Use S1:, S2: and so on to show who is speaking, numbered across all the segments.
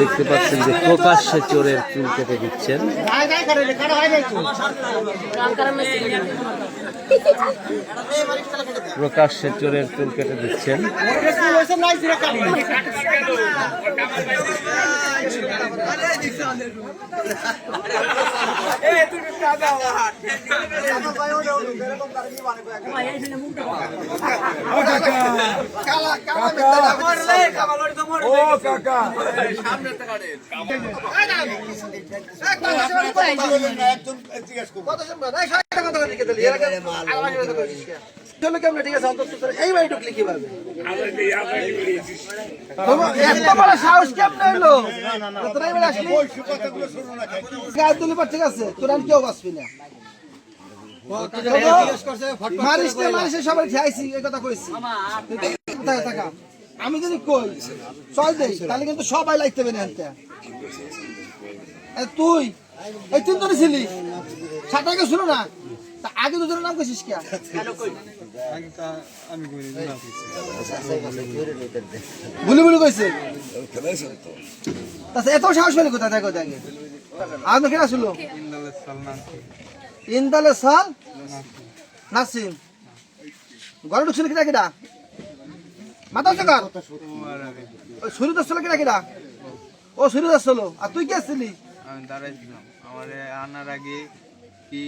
S1: দেখতে পাচ্ছেন যে প্রকাশ্যে চোরের চুল কেটে দিচ্ছেন। প্রকাশ্যে চোরের চুল কেটে দিচ্ছেন।
S2: কেমন ঠিক আছে তোর ঠিক আছে কেউ বাঁচবি না। মারিস না মারিস সবাই খেয়েছি এই কথা কইছি। কোথায় থাকা? আমি যদি কই, চল দেই, তাহলে কিন্তু সবাই হবে না এনতে। তুই, এই তিনজনে ছিলি? সাঁতার শুনো না। তা আগে দুজনের নাম কইছিস কে? ভুলি ভুলি কইছে। তা এত সাহস পেলে কোথায়? দেখো, দেখে। আর কেন ছিল ইন্দালে সাল নাসিম। ঘরে ঢুকছিল কিনা কিনা মাথা কার কিনা কিনা? ও দশলো আর তুই কে আসছিলি?
S3: আমি দাঁড়াইছিলাম। আমার আনার আগে কি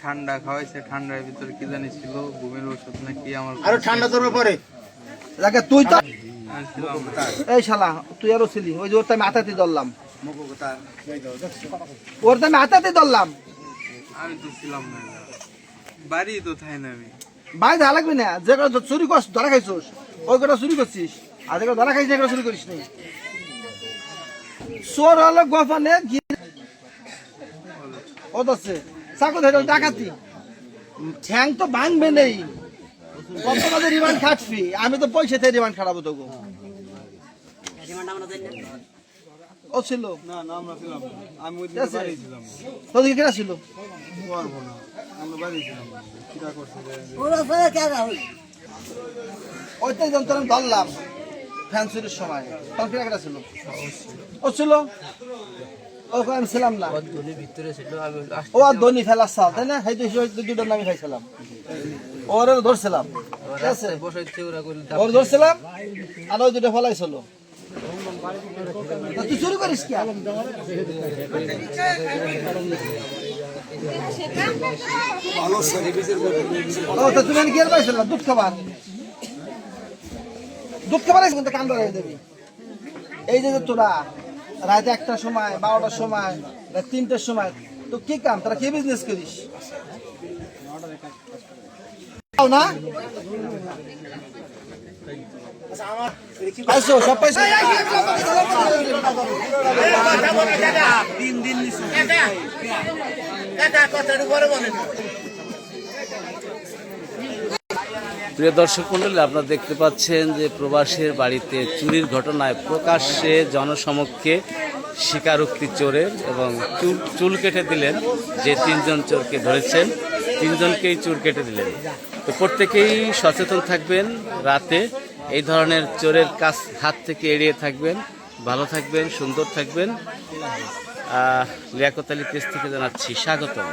S3: ঠান্ডা খাওয়াইছে ঠান্ডার ভিতরে কি জানি ছিল ঘুমের ওষুধ আমার
S2: আরও ঠান্ডা পরে। তুই তো। এই শালা তুই আরও ছিলি। ওই যে ওর আমি হাতাতে ধরলাম। ওর তো আমি হাতাতে ধরলাম।
S3: আমি তো ছিলাম না। বাড়ি তো থাই না আমি।
S2: বাইরে ধরা লাগবে না। যে চুরি করছিস ধরা খাইছিস। ওই কটা চুরি করছিস? আর কটা ধরা খাইছিস এগুলো চুরি করিস নি। চোর হলো গোফানে ও দছে চাকু ধরে ডাকাতি। ঠ্যাং তো ভাঙবে নেই। কত রিমান্ড খাটবি? আমি তো পয়সা থেকে রিমান্ড খাটাবো তোকে। ও ছিল?
S3: না না আমরা ছিলাম আমি ওই
S2: ঠিক
S3: বাড়ি ছিলাম
S2: তোদের কেনা ছিল?
S3: পারব না। আমরা বাড়ি ছিলাম কিটা করছে
S2: ওইটাই যখন আমি ধরলাম ফ্যান সময়। তখন কেনা কেনা ছিল? ও ছিল? আমি ছিলাম না। ও আর ধনী ফেলার সাল তাই না? দুটোর নামে খাইছিলাম। ওর ধরছিলাম। ঠিক আছে? ওর ধরছিলাম আর ওই দুটো ফেলাইছিল তুই চুরি করিস কি তুমি কি পাইছিল দুধ খাবার দুধ খাবার কিন্তু কান ধরে দেবি এই যে তোরা রাতে একটার সময় বারোটার সময় তিনটার সময় তো কি কাম তোরা কি বিজনেস করিস না সব পাইছো
S1: প্রিয় দর্শক মন্ডলী, আপনারা দেখতে পাচ্ছেন যে প্রবাসীর বাড়িতে চুরির ঘটনায় প্রকাশ্যে জনসমক্ষে স্বীকারোক্তি চোরের এবং চুল চুল কেটে দিলেন যে তিনজন চোরকে ধরেছেন, তিনজনকেই চুল কেটে দিলেন। তো প্রত্যেকেই সচেতন থাকবেন রাতে, এই ধরনের চোরের কাছ হাত থেকে এড়িয়ে থাকবেন, ভালো থাকবেন, সুন্দর থাকবেন। লিয়াকত আলী পেজ থেকে জানাচ্ছি স্বাগতম।